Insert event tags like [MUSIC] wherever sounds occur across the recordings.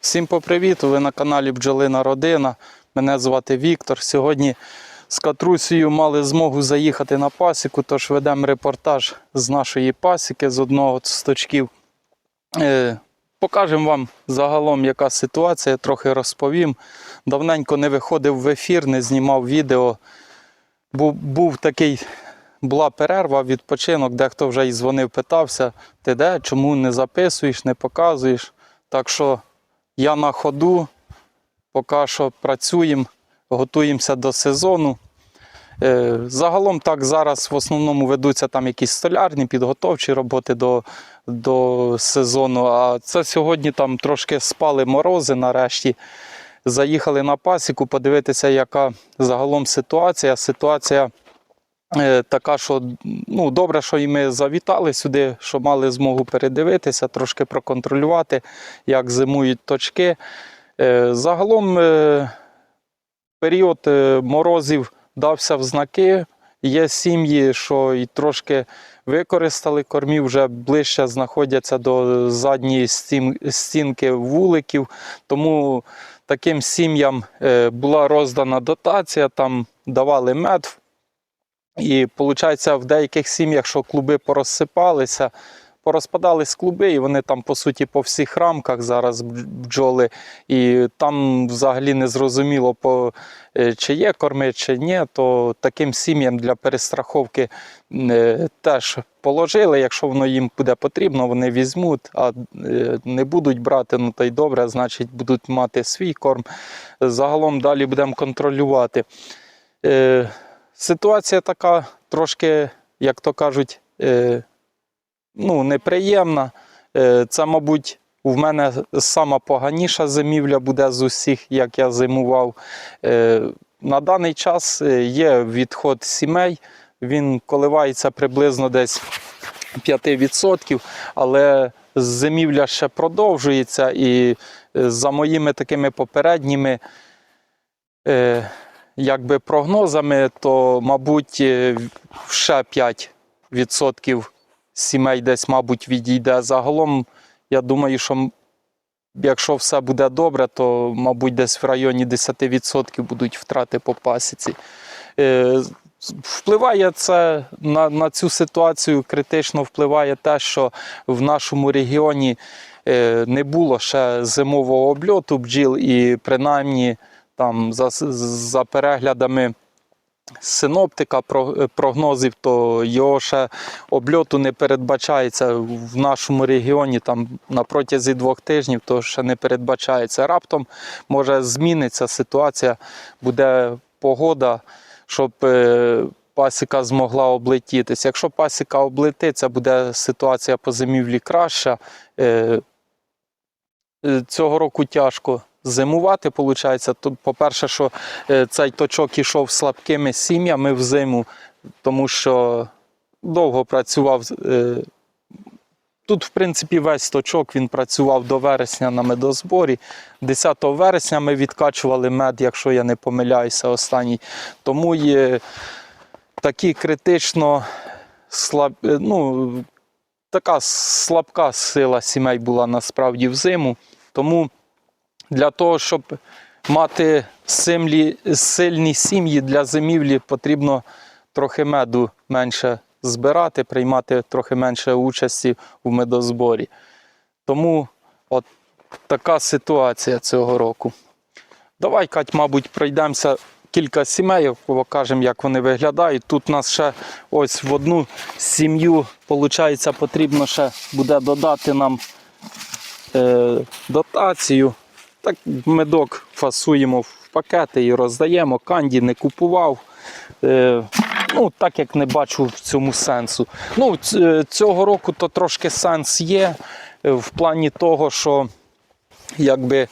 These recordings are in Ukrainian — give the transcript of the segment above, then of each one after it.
Всім попривіт! Ви на каналі Бджолина Родина. Мене звати Віктор. Сьогодні з Катрусею мали змогу заїхати на пасіку, тож ведемо репортаж з нашої пасіки з одного з точків. Е, покажемо вам загалом, яка ситуація, трохи розповім. Давненько не виходив в ефір, не знімав відео. Був, був такий, була перерва, відпочинок, дехто вже і дзвонив, питався, ти де, чому не записуєш, не показуєш. Так що я на ходу, поки що працюємо, готуємося до сезону. Е, Загалом так зараз в основному ведуться там якісь столярні, підготовчі роботи до, до сезону. А це сьогодні там трошки спали морози нарешті. Заїхали на пасіку, подивитися, яка загалом ситуація. Ситуація така, що ну, добре, що і ми завітали сюди, що мали змогу передивитися, трошки проконтролювати, як зимують точки. Е, Загалом е, період е, морозів дався в знаки. Є сім'ї, що і трошки використали кормів, вже ближче знаходяться до задньої стінки вуликів. Тому таким сім'ям е, була роздана дотація, там давали мед. І виходить, в деяких сім'ях, що клуби порозсипалися, порозпадались клуби, і вони там, по суті, по всіх рамках зараз бджоли. І там взагалі не зрозуміло, е, чи є корми, чи ні, то таким сім'ям для перестраховки е, теж положили. Якщо воно їм буде потрібно, вони візьмуть, а е, не будуть брати, ну то й добре, значить будуть мати свій корм. Загалом далі будемо контролювати. Ситуація така трошки, як то кажуть, е, ну, неприємна. Е, Це, мабуть, в мене сама поганіша зимівля буде з усіх, як я зимував. Е, На даний час є відход сімей, він коливається приблизно десь 5%, але зимівля ще продовжується. І за моїми такими попередніми якби прогнозами, то, мабуть, е, ще 5% сімей десь, мабуть, відійде. Загалом, я думаю, що якщо все буде добре, то, мабуть, десь в районі 10% будуть втрати по пасіці. Е, Впливає це на, на цю ситуацію, критично впливає те, що в нашому регіоні е, не було ще зимового обльоту бджіл, і принаймні там за, за переглядами синоптика прогнозів, то його ще обльоту не передбачається в нашому регіоні там на протязі двох тижнів, то ще не передбачається. Раптом може зміниться ситуація, буде погода, щоб е, пасіка змогла облетітися. Якщо пасіка облетиться, буде ситуація по зимівлі краща. Е, е, Цього року тяжко зимувати. Тут, по-перше, що е, цей точок ішов слабкими сім'ями в зиму, тому що довго працював. е, Тут, в принципі, весь точок він працював до вересня на медозборі. 10 вересня ми відкачували мед, якщо я не помиляюся, останній. Тому є такі критично слаб... е, ну, така слабка сила сімей була насправді в зиму. Тому для того, щоб мати сильні, сильні сім'ї для зимівлі, потрібно трохи меду менше збирати, приймати трохи менше участі в медозборі. Тому от така ситуація цього року. Давай, Кать, мабуть, пройдемося кілька сімей, покажемо, як вони виглядають. Тут у нас ще ось в одну сім'ю, виходить, потрібно ще буде додати нам е, дотацію. Так медок фасуємо в пакети і роздаємо. Канді не купував. Е, ну, так як не бачу в цьому сенсу. Ну, е, цього року то трошки сенс є е, в плані того, що якби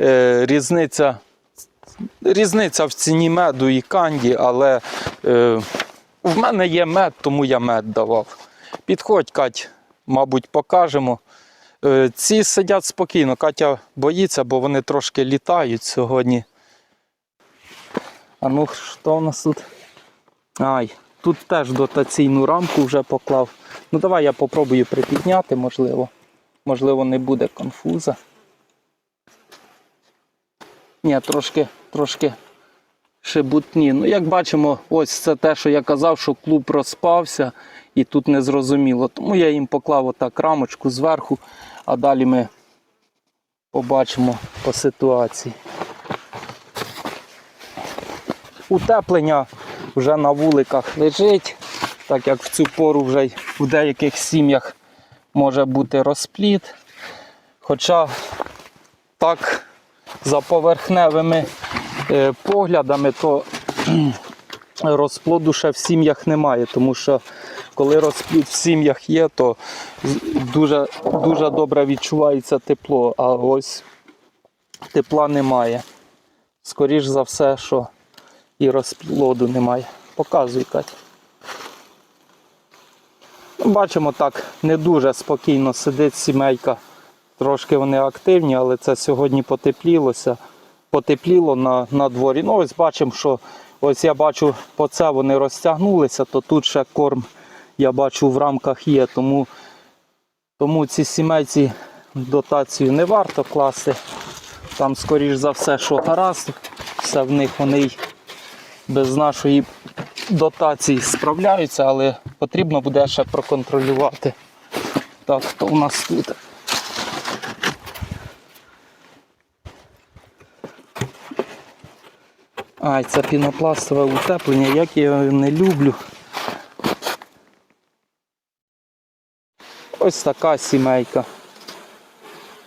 е, різниця, різниця в ціні меду і канді, але е, в мене є мед, тому я мед давав. Підходь, Кать, мабуть, покажемо. Е, Ці сидять спокійно. Катя боїться, бо вони трошки літають сьогодні. А ну, що в нас тут? Ай, тут теж дотаційну рамку вже поклав. Ну давай я попробую припідняти, можливо. Можливо, не буде конфуза. Ні, трошки, трошки шебутні. Ну, як бачимо, ось це те, що я казав, що клуб розпався і тут не зрозуміло. Тому я їм поклав отак рамочку зверху, а далі ми побачимо по ситуації. Утеплення вже на вуликах лежить, так як в цю пору вже в деяких сім'ях може бути розпліт. Хоча так за поверхневими е, поглядами, то розплоду ще в сім'ях немає, тому що коли розплід в сім'ях є, то дуже, дуже добре відчувається тепло, а ось тепла немає. Скоріш за все, що і розплоду немає. Показуй, Катя. Ну, Бачимо так, не дуже спокійно сидить сімейка. Трошки вони активні, але це сьогодні потеплілося. Потепліло на, на дворі. Ну, ось бачимо, що ось я бачу, по це вони розтягнулися, то тут ще корм, я бачу, в рамках є. Тому, тому ці сімейці дотацію не варто класти. Там, скоріш за все, що гаразд, все в них вони без нашої дотації справляються, але потрібно буде ще проконтролювати. Так, хто у нас тут? Ай, це пінопластове утеплення, як я його не люблю. Ось така сімейка.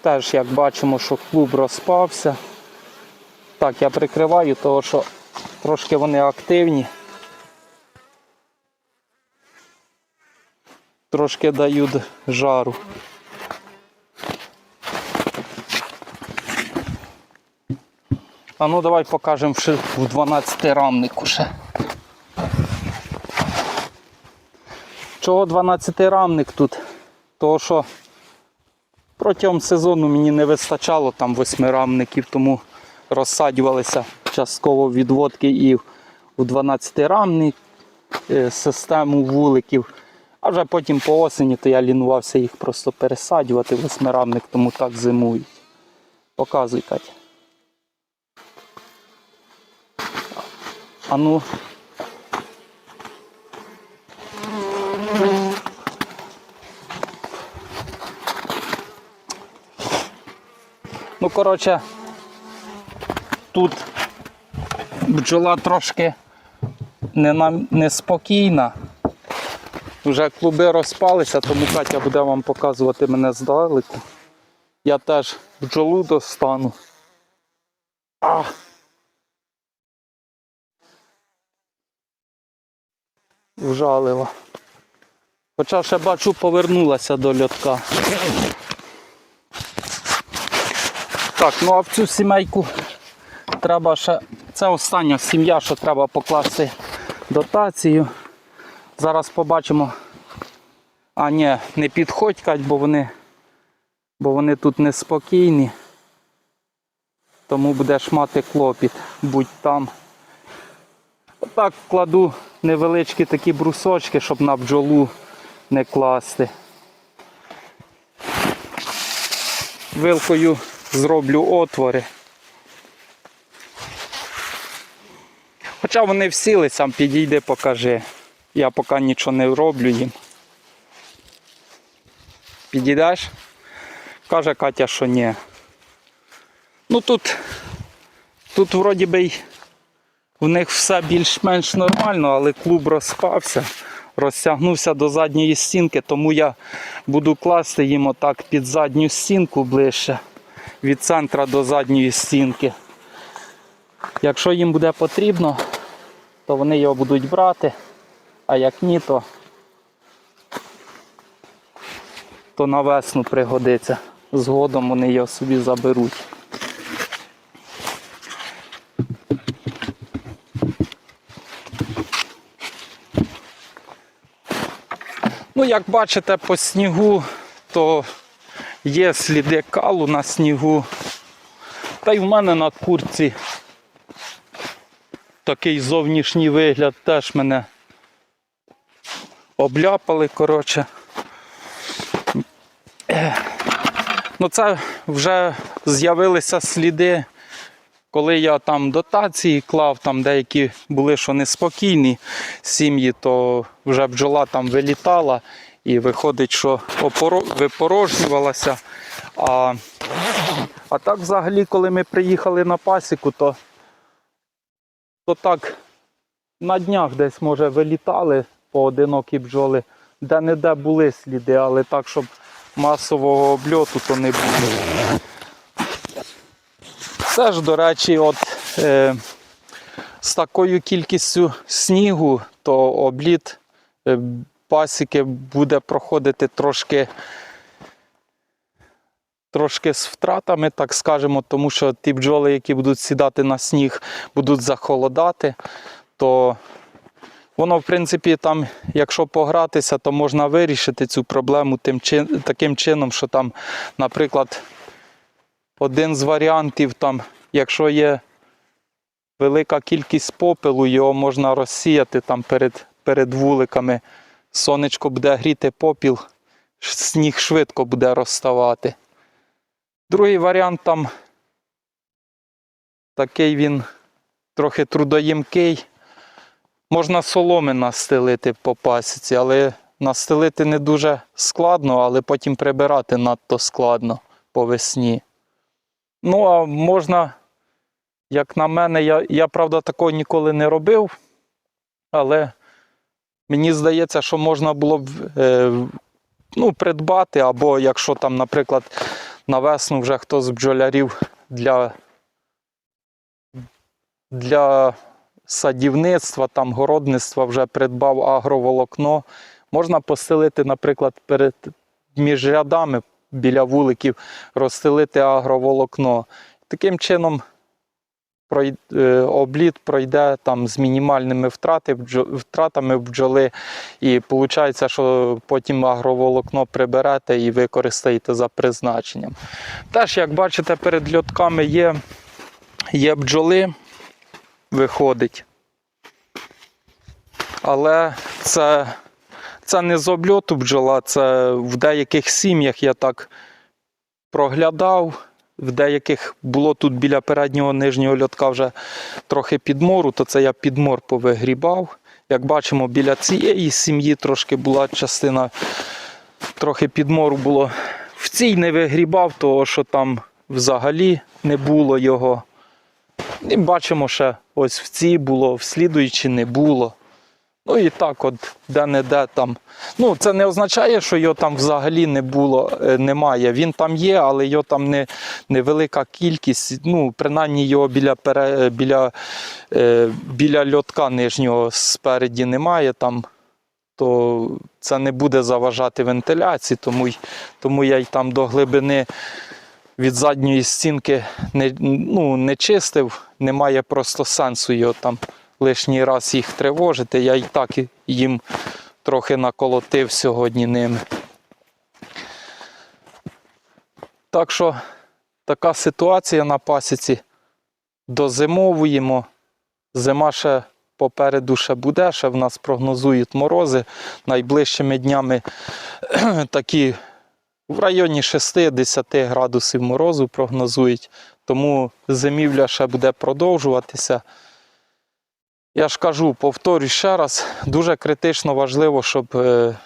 Теж як бачимо, що клуб розпався. Так, я прикриваю, тому що трошки вони активні. Трошки дають жару. А ну давай покажемо ще в 12 рамнику ще. Чого 12 рамник тут? Того що протягом сезону мені не вистачало там восьмирамників, тому розсаджувалися частково відводки і у 12 рамник е, систему вуликів. А вже потім по осені то я лінувався їх просто пересаджувати восьмирамник, тому так зимують. Показуй, Катя. А ну. Ну, коротше, тут бджола трошки не неспокійна. Вже клуби розпалися, тому Катя буде вам показувати мене здалеку. Я теж бджолу достану. А. Вжалила. Хоча ще бачу, повернулася до льотка. Так, ну а в цю сімейку треба ще. Це остання сім'я, що треба покласти дотацію. Зараз побачимо. А ні, не підходь, Кать, бо вони, бо вони тут неспокійні. Тому будеш мати клопіт, будь там. Отак кладу невеличкі такі брусочки, щоб на бджолу не класти. Вилкою зроблю отвори. Хоча вони всіли, сам підійди, покажи. Я поки нічого не роблю їм. Підійдеш? Каже Катя, що ні. Ну тут, тут вроді би й в них все більш-менш нормально, але клуб розпався, розтягнувся до задньої стінки, тому я буду класти їм отак під задню стінку ближче, від центра до задньої стінки. Якщо їм буде потрібно, то вони його будуть брати, а як ні, то, то на весну пригодиться. Згодом вони його собі заберуть. Ну, як бачите, по снігу, то є сліди калу на снігу. Та й в мене на курці такий зовнішній вигляд теж мене обляпали, коротше. Ну, це вже з'явилися сліди, Коли я там дотації клав, там деякі були, що неспокійні сім'ї, то вже бджола там вилітала і виходить, що випорожнювалася. А, а так взагалі, коли ми приїхали на пасіку, то, то так на днях десь, може, вилітали поодинокі бджоли, де-не-де були сліди, але так, щоб масового обльоту, то не було. Це ж, до речі, от е, з такою кількістю снігу, то обліт е, пасіки буде проходити трошки, трошки з втратами, так скажемо, тому що ті бджоли, які будуть сідати на сніг, будуть захолодати, то воно, в принципі, там, якщо погратися, то можна вирішити цю проблему тим таким чином, що там, наприклад, один з варіантів, там, якщо є велика кількість попелу, його можна розсіяти там перед, перед вуликами. Сонечко буде гріти попіл, сніг швидко буде розставати. Другий варіант там такий він трохи трудоємкий. Можна соломи настелити по пасіці, але настелити не дуже складно, але потім прибирати надто складно по весні. Ну, а можна, як на мене, я, я правда такого ніколи не робив, але мені здається, що можна було б е, ну, придбати, або якщо там, наприклад, на весну вже хтось з бджолярів для, для садівництва, там, городництва вже придбав агроволокно, можна постелити, наприклад, перед між рядами біля вуликів розстелити агроволокно. Таким чином обліт пройде там з мінімальними втратами бджоли, і виходить, що потім агроволокно приберете і використаєте за призначенням. Теж, як бачите, перед льотками є, є бджоли, виходить. Але це це не з обльоту бджола, це в деяких сім'ях я так проглядав. В деяких було тут біля переднього нижнього льотка вже трохи підмору, то це я підмор повигрібав. Як бачимо, біля цієї сім'ї трошки була частина, трохи підмору було. В цій не вигрібав, того що там взагалі не було його. І бачимо, ще ось в цій було, в слідуючій не було. Ну і так, от де-не-де там. Ну, це не означає, що його там взагалі не було, е, немає. Він там є, але його там не, невелика кількість. Ну, принаймні його біля, пере, біля, е, біля льотка нижнього спереді немає там. То це не буде заважати вентиляції, тому, тому я й там до глибини від задньої стінки не, ну, не чистив, немає просто сенсу його там лишній раз їх тривожити. Я і так їм трохи наколотив сьогодні ними. Так що така ситуація на пасіці. Дозимовуємо. Зима ще попереду ще буде, ще в нас прогнозують морози. Найближчими днями [CLEARS THROAT] такі в районі 6-10 градусів морозу прогнозують. Тому зимівля ще буде продовжуватися. Я ж кажу, повторюю ще раз, дуже критично важливо, щоб е,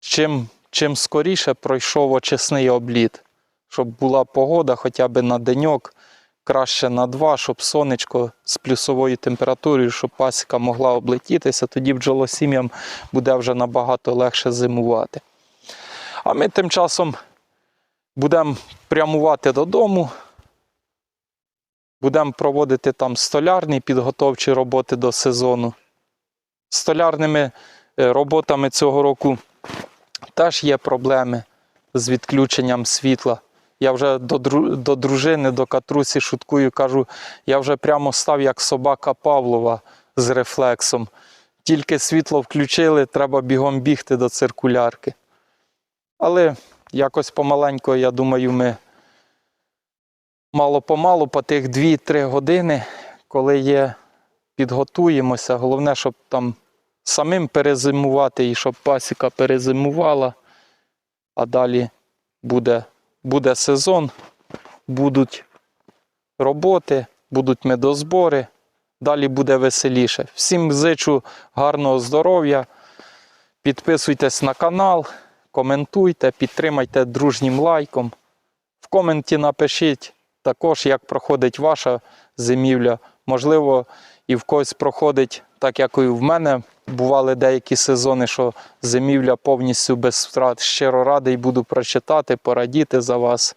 чим, чим скоріше пройшов очисний обліт, щоб була погода хоча б на деньок, краще на два, щоб сонечко з плюсовою температурою, щоб пасіка могла облетітися, тоді бджолосім'ям буде вже набагато легше зимувати. А ми тим часом будемо прямувати додому. Будемо проводити там столярні підготовчі роботи до сезону. Столярними е, роботами цього року теж є проблеми з відключенням світла. Я вже до, до дружини, до катрусі шуткую, кажу, я вже прямо став як собака Павлова з рефлексом. Тільки світло включили, треба бігом бігти до циркулярки. Але якось помаленько, я думаю, ми мало-помалу по тих 2-3 години, коли є, підготуємося. Головне, щоб там самим перезимувати і щоб пасіка перезимувала. А далі буде, буде сезон, будуть роботи, будуть медозбори, далі буде веселіше. Всім зичу гарного здоров'я. Підписуйтесь на канал, коментуйте, підтримайте дружнім лайком. В коменті напишіть також, як проходить ваша зимівля. Можливо, і в когось проходить, так як і в мене. Бували деякі сезони, що зимівля повністю без втрат. Щиро радий буду прочитати, порадіти за вас.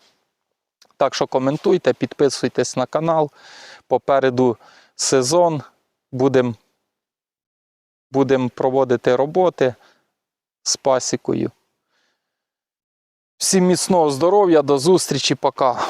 Так що коментуйте, підписуйтесь на канал. Попереду сезон. Будемо будем проводити роботи з пасікою. Всім міцного здоров'я, до зустрічі, пока.